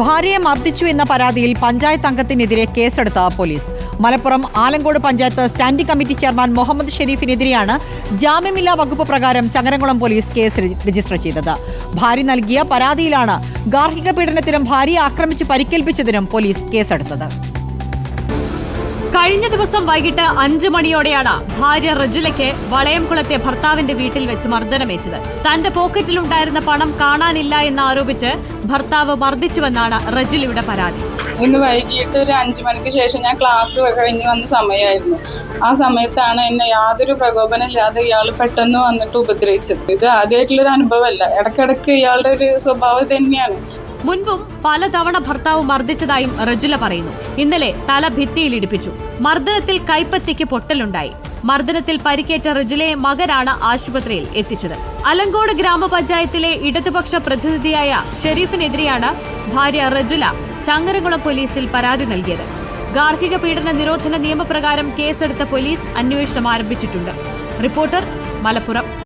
ഭാര്യയെ മർദ്ദിച്ചു എന്ന പരാതിയിൽ പഞ്ചായത്ത് അംഗത്തിനെതിരെ കേസെടുത്ത police. Malappuram Alankode panchayat standing committee chairman Muhammad ഷെരീഫിനെതിരെയാണ് ജാമ്യമില്ലാ വകുപ്പ് പ്രകാരം ചങ്ങരംകുളം പോലീസ് കേസ് രജിസ്റ്റർ ചെയ്തത്. ഭാര്യ നൽകിയ പരാതിയിലാണ് ഗാർഹിക പീഡനത്തിനും ഭാര്യയെ ആക്രമിച്ച് പരിക്കേൽപ്പിച്ചതിനും പോലീസ് കേസെടുത്തത്. കഴിഞ്ഞ ദിവസം വൈകിട്ട് അഞ്ചു മണിയോടെയാണ് ഭാര്യ റജുലയ്ക്ക് വളയംകുളത്തെ ഭർത്താവിന്റെ വീട്ടിൽ വെച്ച് മർദ്ദനമേറ്റത്. തന്റെ പോക്കറ്റിലുണ്ടായിരുന്ന പണം കാണാനില്ല എന്ന് ആരോപിച്ച് ഭർത്താവ് മർദ്ദിച്ചുവെന്നാണ് റജുലയുടെ പരാതി. ഇന്ന് വൈകിട്ട് ഒരു അഞ്ചു മണിക്ക് ശേഷം ഞാൻ ക്ലാസ് കഴിഞ്ഞ് വന്ന സമയമായിരുന്നു. ആ സമയത്താണ് എന്നെ യാതൊരു പ്രകോപനമില്ലാതെ ഇയാൾ പെട്ടെന്ന് വന്നിട്ട് ഉപദ്രവിച്ചത്. ഇത് ആദ്യമായിട്ടുള്ളൊരു അനുഭവമല്ല. ഇടക്കിടക്ക് ഇയാളുടെ ഒരു സ്വഭാവം തന്നെയാണ് മുൻപും പലതവണ ഭർത്താവ് മർദ്ദിച്ചതായും റജുല പറയുന്നു. ഇന്നലെ തല ഭിത്തിയിൽ ഇടിപ്പിച്ചു മർദ്ദനത്തിൽ കൈപ്പത്തിക്ക് പൊട്ടലുണ്ടായി. മർദ്ദനത്തിൽ പരിക്കേറ്റ റജുലയെ മകനാണ് ആശുപത്രിയിൽ എത്തിച്ചത്. അലങ്കോട് ഗ്രാമപഞ്ചായത്തിലെ ഇടതുപക്ഷ പ്രതിനിധിയായ ഷെരീഫിനെതിരെയാണ് ഭാര്യ റജുല ചങ്ങരംകുളം പോലീസിൽ പരാതി നൽകിയത്. ഗാർഹിക പീഡന നിരോധന നിയമപ്രകാരം കേസെടുത്ത പോലീസ് അന്വേഷണം ആരംഭിച്ചിട്ടുണ്ട്. റിപ്പോർട്ടർ മലപ്പുറം.